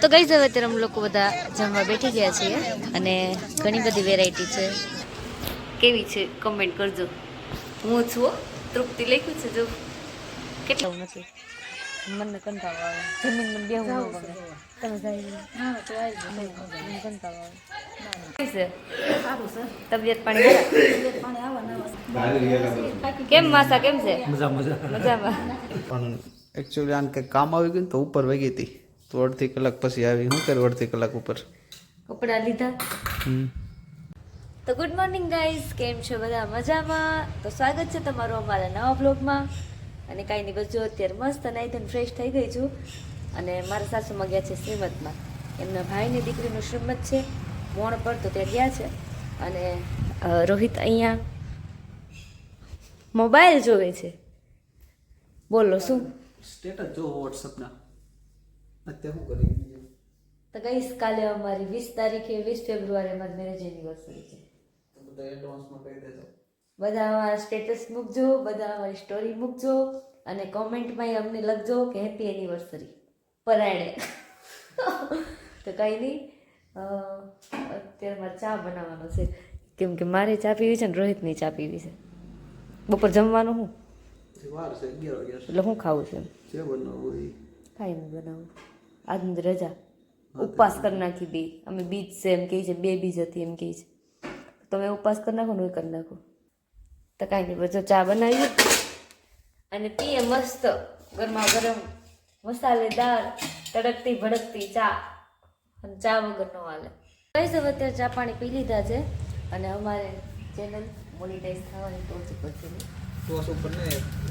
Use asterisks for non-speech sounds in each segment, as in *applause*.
તો ગઈ હવે અત્યારે અમે લોકો બધા જમવા બેઠી ગયા છીએ અને ઘણી બધી વેરાયટી છે. કેવી છે? કમેન્ટ કરજો. હું છું તૃપ્તિ લખ્યું છે જો. કેટલા નથી? મને કંટાળો આવે. જમીન મને બેહું ન ગમે. તમે જાય મને કંટાળો આવે. તબિયત પાણી? કેમ માસા કેમ છે? મજા મજા. મજામાં? પણ એકચ્યુઅલી આને કંઈક કામ આવી ગયું ને તો ઉપર વહી ગઈ હતી. તો અડધી કલાક પછી આવી. હું કર્યું અડધી કલાક ઉપર? કપડાં લીધા. તો ગુડ મોર્નિંગ ગાઈઝ કેમ છો બધા? મજામાં? તો સ્વાગત છે તમારું અમારા નવા બ્લોગમાં અને કાંઈ નહીં બસ જો અત્યારે મસ્ત નાઈ ધન ફ્રેશ થઈ ગઈ છું. અને મારા સાસુમાં ગયા છે શ્રીમતમાં. એમના ભાઈની દીકરીનું શ્રીમત છે. મોણ પર તો ત્યાં ગયા છે. અને રોહિત અહીંયા મોબાઈલ જોવે છે. બોલો શું? સ્ટેટસ જો વોટ્સઅપના અત્યારે શું કરી તો ગઈશ કાલે અમારી વીસ તારીખે વીસ ફેબ્રુઆરી અમારી મેરેજ એનિવર્સરી છે. બધા એડવાન્સમાં કહી દેજો. બધા અમારા સ્ટેટસ મૂકજો બધા અમારી સ્ટોરી મૂકજો અને કોમેન્ટમાં અમને લખજો કે હેપી એનિવર્સરી પરાયણે. *laughs* તો કંઈ નહીં અત્યારે મારે ચા બનાવવાનો છે. કેમ કે મારે ચા પીવી છે ને રોહિતની ચા પીવી છે. બપોર જમવાનું હું? છે એટલે હું ખાવું છું છે બનાવવું એ કાંઈ નહીં બનાવું આજની રજા. ઉપવાસ કરી નાખી બે અમે બીજ છે એમ કહે છે બે બીજ હતી એમ કહે છે. તમે ઉપવાસ કરી નાખો ને એ કરી નાખો. તો કાંઈ નહીં બધો ચા બનાવીએ. અને પીએ મસ્ત ગરમા ગરમ મસાલેદાર તડકતી ભડકતી ચા. અને ચા વગર નો હાલે. કઈ હવે અત્યારે ચા પાણી પી લીધા છે. અને અમારે ચેનલ મોનિટાઈઝ થવાની ટોચ ઉપર છે. ટોચ ઉપર ને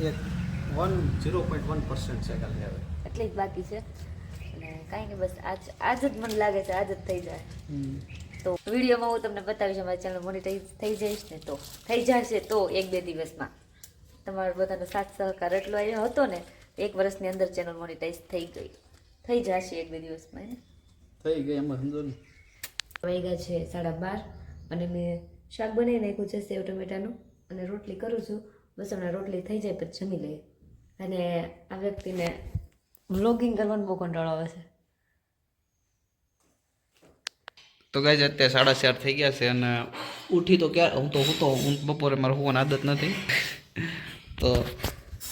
એક one zero point one percent છે ખાલી હવે. એટલી જ બાકી છે. અને કાંઈ નહીં બસ આજ આજ જ મને લાગે છે આજ જ થઈ જાય. તો વિડીયોમાં હું તમને બતાવીશ અમારી ચેનલ મોનિટાઈઝ થઈ જઈશ ને તો થઈ જશે તો એક બે દિવસમાં. તમારો બધાનો સાથ સહકાર એટલો આવ્યો હતો ને એક વર્ષની અંદર ચેનલ મોનિટાઈઝ થઈ ગઈ. થઈ જશે એક બે દિવસમાં થઈ ગઈ એમાં સમજો ને વાગ્યા છે સાડા બાર અને મેં શાક બનાવી નાખ્યું છે સેવ ટમેટાનું અને રોટલી કરું છું. બસ હમણાં રોટલી થઈ જાય પછી જમી લઈએ. અને આ વ્યક્તિને વ્લોગિંગ કરવાનો બહુ કંટાળો આવે છે. તો ગાય અત્યારે સાડા ચાર થઈ ગયા છે અને ઉઠી તો ક્યારે હું તો હું તો હું બપોરે મારે હોવાની આદત નથી. તો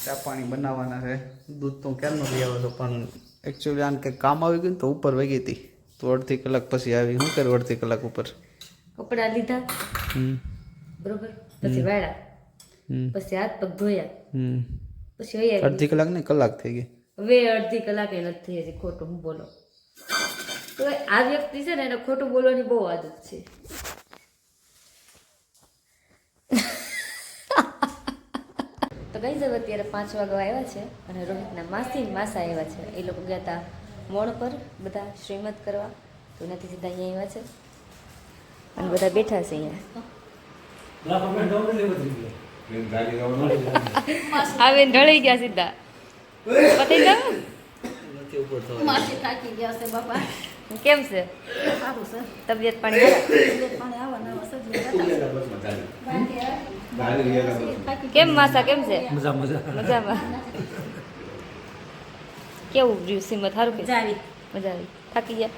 ચા પાણી બનાવવાના છે. દૂધ તો ક્યારે ક્યારનો લઈ આવ્યો છું પણ એકચ્યુઅલી આને કંઈક કામ આવી ગયું તો ઉપર વહી ગઈ હતી. તો અડધી કલાક પછી આવી શું કર્યું અડધી કલાક ઉપર? કપડાં લીધા. બરોબર? પછી વાળા પછી હાથ પગ ધોયા. હમ. પછી વહી અડધી કલાક ને કલાક થઈ ગઈ. હવે અડધી કલાકે નથી થઈ હજી ખોટું હું બોલો. તો આ વ્યક્તિ છે ને એને ખોટું બોલવાની બહુ આદત છે. તો કઈ જવે અત્યારે પાંચ વાગવા આવ્યા છે અને રોહિતના માસી માસા આવ્યા છે. એ લોકો ગયા હતા મોણ પર બધા શ્રીમત કરવા. તો નથી સીધા અહીંયા આવ્યા છે. અને બધા બેઠા છે અહીંયા. આવે ઢળી ગયા સીધા. પતી માસી થાકી ગયા છે બાપા. કેમ છે? સારું છે. તબિયત પાણી તબિયત પાણી આવવાના સજી થાકી કેમ માસા કેમ છે? મજા મજા. મજામાં? કેવું રહ્યું સિમત? સારું કે? મજા આવી. થાકી ગયા?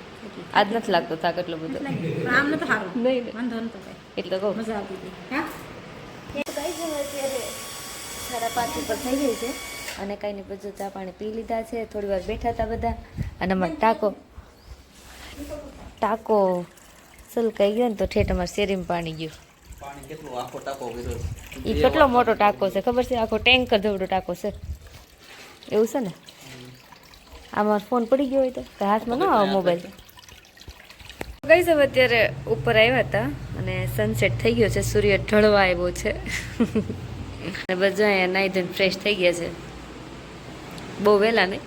આજ નથી લાગતો થાક એટલો બધો. આમ નથી સારું. નહીં નહીં. વાંધો નતો એટલે કહું. મજા આવતી હતી. હા? સાડા પાંચ ઉપર થઈ ગઈ છે. અને કાંઈ નહીં બધું ચા પાણી પી લીધા છે. થોડી વાર બેઠા હતા બધા. અને અમારે ટાકો ટાકો કહી ગયો ને તો ઠેઠ અમારે શેરીમાં પાણી ગયું. એ કેટલો? મોટો ટાંકો છે? ખબર છે? આખો ટેન્કર જેવડો ટાંકો છે. એવું છે ને? આમાં ફોન પડી ગયો હોય તો. હાથમાં ન આવે મોબાઈલ ગઈ હવે અત્યારે ઉપર આવ્યા હતા અને સનસેટ થઈ ગયો છે, સૂર્ય ઢળવા આવ્યો છે. અને બધા અહીંયા નાઈ ધોઈને ફ્રેશ થઈ ગયા છે. બહુ વહેલા નહીં?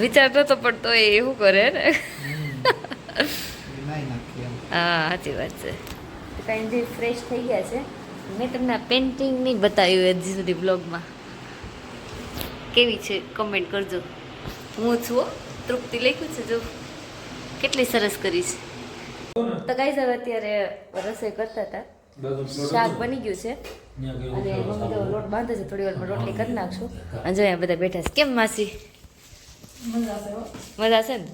વિચારતો તો પણ તો એ એવું કરે ને? હા, સાચી વાત છે. કાંઈ જે ફ્રેશ થઈ ગયા છે. મેં તમને પેઇન્ટિંગ નહીં બતાવ્યું હજી સુધી બ્લોગમાં કેવી છે? કમેન્ટ કરજો. હું છું. તૃપ્તિ લખ્યું છે જો. કેટલી સરસ કરી છે તો ગાઈઝ હવે અત્યારે રસોઈ કરતા હતા. શાક બની ગયું છે. અને મમ્મી તો લોટ બાંધે છે થોડી વારમાં રોટલી કરી નાખશું. અને જો અહીંયા બધા બેઠા છે. કેમ માસી? મજા છે ને?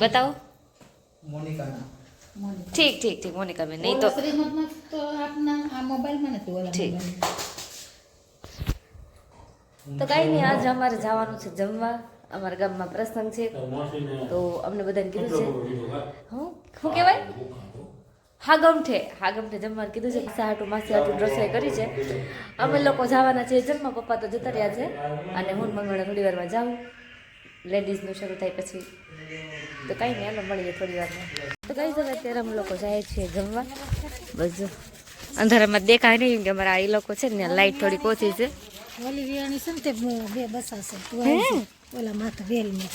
બતાવો. ઠીક ઠીક ઠીક મોનિકા બેન નહીં તો ઓલા શ્રીમતમાં તો આપના આ મોબાઈલમાં નથી ઠીક. તો કાંઈ નહીં આજે અમારે જવાનું છે જમવા. અમારા ગામમાં પ્રસંગ છે. તો અમને બધાને કીધું છે. હું? શું કહેવાય? હાગમઠે. હાગમઠે જમવાનું કીધું છે. સાટું માસી હાટું રસોઈ કરી છે. અમે લોકો જવાના છે જમવા પપ્પા તો જતા રહ્યા છે. અને હું મંગળા થોડી વારમાં જાઉં. લેડીઝનું શરૂ થાય પછી. તો કાંઈ નહીં એનો મળીએ થોડી વારમાં તો કઈ તમે અત્યારે અમે લોકો જાય છીએ જમવા. બસ અંધારામાં દેખાય નહીં કે અમારા એ લોકો છે ને લાઈટ થોડીક ઓછી છે. ઓલી વિયાણી છે ને તે બે- બસાશે. ઓલા માથે વેલમાં.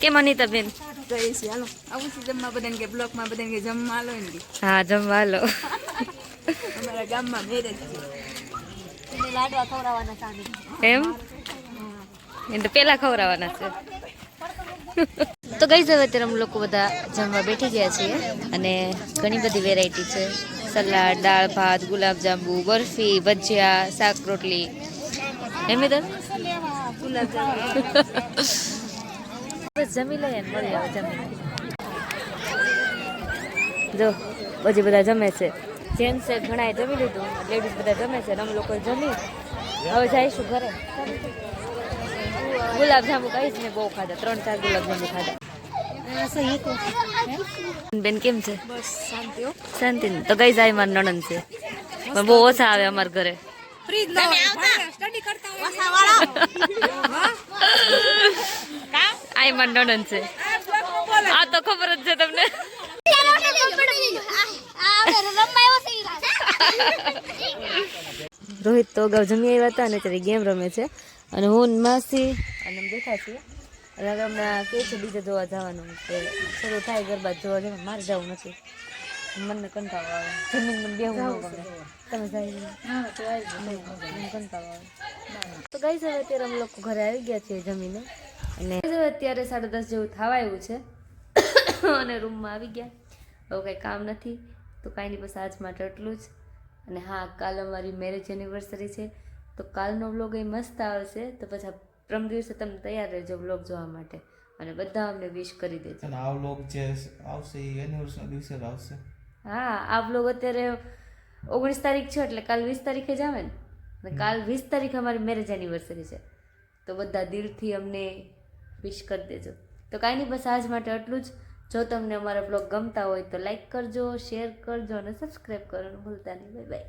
કેમ અનિતા બેન ગઈ છે હાલો. આવું છે જમવા બધાને કે બ્લોકમાં બધાને કે જમવા હાલો એમ કે. હા જમવા હાલો. *laughs* અમારા ગામમાં મેરેજ છે. લાડવા ખવડાવવાના સામે એમ? એ તો પેલા ખવડાવવાના છે. તો ગઈ હવે અત્યારે અમે લોકો બધા જમવા બેઠી ગયા છીએ અને ઘણી બધી વેરાયટી છે. સલાડ, દાળ, ભાત, ગુલાબજાંબુ, બરફી, ભજીયા, શાક, રોટલી. એમ બસ જમી લઈએ મળી આવે જમી જો પછી બધા જમે છે. જેન્ટ્સે ઘણા જમી લીધું. લેડીઝ બધા જમે છે અમે લોકો જમી. હવે જઈશું ઘરે. ગુલાબજાંબુ કહીશ ને બહુ ખાધા, ત્રણ ચાર ગુલાબજાંબુ ખાધા. બેન કેમ છે? બસ શાંતિ શાંતિ તો ગઈ જાય મારા નણંદ છે. પણ બહુ ઓછા આવે અમારા ઘરે. ફ્રી જ ન હોય. સ્ટડી કરતા હોય. આ મારા નણંદ છે. આ તો ખબર જ છે તમને. *laughs* રોહિત તો અગાઉ જમી આવ્યા હતા અને ત્યારે ગેમ રમે છે. અને હું માસી. અને દેખાય છીએ. અને હવે હમણાં કે છે બીજે જોવા જવાનું કે શરૂ થાય ગરબા જોવા જવાનું. મારે જવું નથી. મને કંટાળો આવે. જમીન મને બેહું ન ગમે. તમે જાય કંટાળો આવે. તો ગઈ હવે અત્યારે અમે લોકો ઘરે આવી ગયા છીએ જમીને. અને હવે અત્યારે સાડા દસ જેવું થવા આવ્યું છે. અને રૂમમાં આવી ગયા. હવે કંઈ કામ નથી. તો કાંઈ નહીં બસ આજ માટે એટલું જ. અને હા કાલ અમારી મેરેજ એનિવર્સરી છે. તો કાલનો બ્લોગ એ મસ્ત આવશે. તો પછી પ્રમ દિવસે તમે તૈયાર રહેજો વ્લોગ જોવા માટે. અને બધા અમને વિશ કરી દેજો. અને આ વ્લોગ જે આવશે એ એનિવર્સરી દિવસે આવશે. હા આ વ્લોગ અત્યારે ઓગણીસ તારીખ છે એટલે કાલ વીસ તારીખે જ આવે ને? અને કાલ વીસ તારીખે અમારી મેરેજ એનિવર્સરી છે. તો બધા દિલથી અમને વિશ કરી દેજો. તો કાંઈ નહીં બસ આજ માટે આટલું જ. જો તમને અમારા બ્લોગ ગમતા હોય તો લાઈક કરજો શેર કરજો અને સબસ્ક્રાઈબ કરવાનું ભૂલતા નહીં. Bye bye